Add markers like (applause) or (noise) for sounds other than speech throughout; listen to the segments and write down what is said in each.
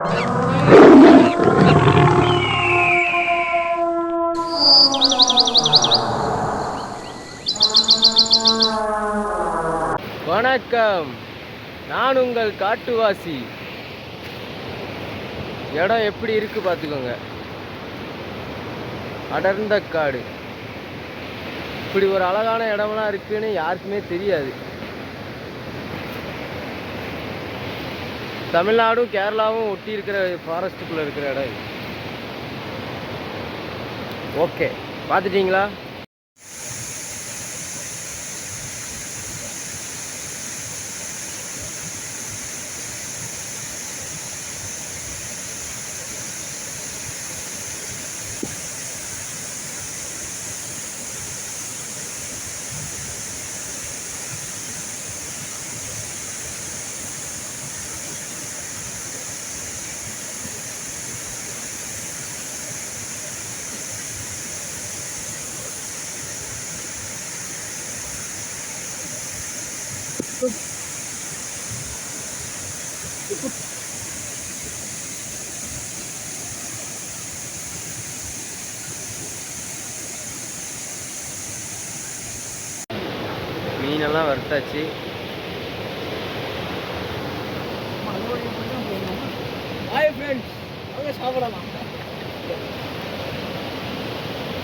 வணக்கம். நான் உங்கள் காட்டுவாசி. இடம் எப்படி இருக்கு பார்த்துக்கோங்க. அடர்ந்த காடு. இப்படி ஒரு அழகான இடம்லாம் இருக்குன்னு யாருக்குமே தெரியாது. தமிழ்நாடும் கேரளாவும் ஒட்டி இருக்கிற ஃபாரஸ்ட்டுக்குள்ளே இருக்கிற இடம் இது. ஓகே பார்த்துட்டிங்களா? மீனெல்லாம் வறுத்தாச்சு.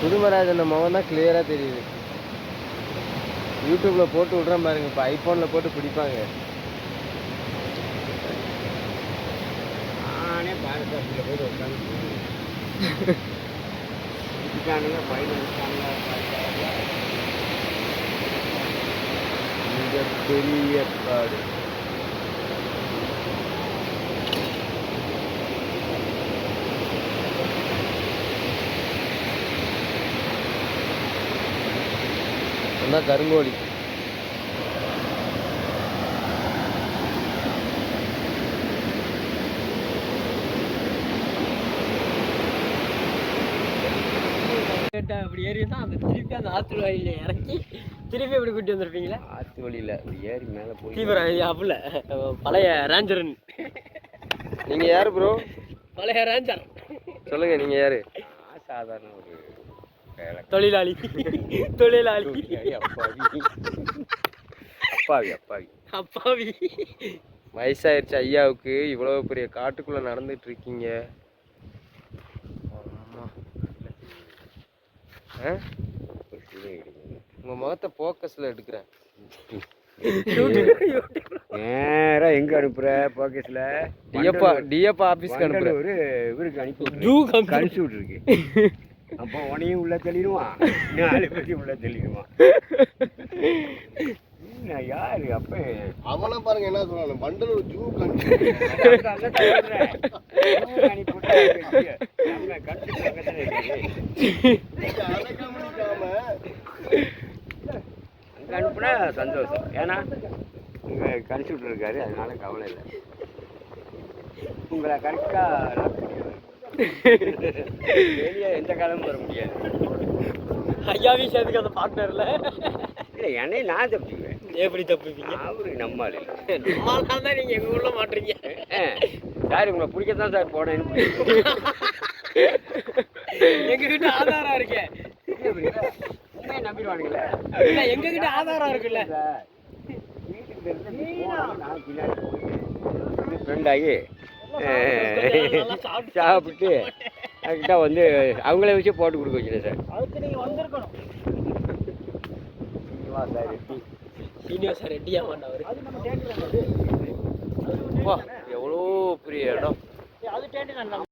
புதுமராஜன் முகம் தான் கிளியராக தெரியுது. யூடியூப்பில் போட்டு விட்றேன் பாருங்க. இப்போ ஐஃபோனில் போட்டு பிடிப்பாங்க. நானே பாரதத்தில் போயிட்டு உட்காந்து இதுக்கானுங்க பையன் பெரிய காடு அதான் கருங்கோழி. அப்படி ஏறி தான் அந்த திருப்பி அந்த ஆற்று வாயில இறக்கி திருப்பி அப்படி கூட்டி வந்திருப்பீங்களா? ஆற்று வழியில் அப்படி ஏறி மேலே போய் தீவிரம் பழைய ரேஞ்சரன் நீங்கள் யார் ப்ரோ பழைய ரேஞ்சர். சொல்லுங்கள் நீங்கள் யார்? சாதாரண ஒரு தொழிலாளி. தொழிலாளி. அப்பாவி. அப்பாவி அப்பாவி. அப்பாவி. வயசாயிருச்சு ஐயாவுக்கு. இவ்வளவு பெரிய காட்டுக்குள்ள நடந்துட்டு இருக்கீங்க? உங்க முகத்தை போக்கஸ்ல எடுக்கிறேன். நேரா எங்க அனுப்புற போக்கஸ்ல? டிஎப்பா டிஎப்பா ஆபீஸ்க்கு அனுப்புறேன் ஒரு இவருக்கு அனுப்பி ஜூ கழிச்சு விட்டுருக்கு அப்போ உனையும் உள்ள தள்ளிடுவான் நாலு பேரையும் உள்ள தள்ளிடுவான் நான் யாரு அப்ப? அவனை பாருங்க என்ன சொல்றாங்க வண்டலூர் ஜூ அனுப்புனா சந்தோஷம். ஏன்னா உங்க கணிச்சு விட்டுருக்காரு அதனால கவலை இல்லை. உங்களை கரெக்டாக வெளியே எந்த காலமும் வர முடியாது. ஐயாவையும் சேர்த்துக்க அந்த பார்ட்னர்ல இல்லை என்னையும் நான் தப்பிக்குவேன் எப்படி தப்புவீங்க அவரு நம்ம ஆளு இல்லை நம்மளால தான் நீங்க எங்க ஊர்ல மாட்டுறீங்க? சார் உங்களை பிடிக்கத்தான் சார் போனேன்னு (laughs) எங்க கிட்ட ஆதாரம் இருக்கு? உண்மையை நம்பிடுவானுங்களே. இல்ல எங்க கிட்ட ஆதாரம் இருக்குல்ல? வீட்டுக்கு நான் பின்னாடி ஃப்ரெண்ட் ஆகி சாப்பிட்டு அதுக்கிட்ட வந்து அவங்கள வச்சு போட்டு கொடுக்க வச்சுட்டேன் சார். அதுக்கு நீங்க வந்திருக்கணும். சார் ரெட்டி. சீனிவாச ரெட்டியா மாட்டவர் எவ்வளோ பெரிய இடம். அது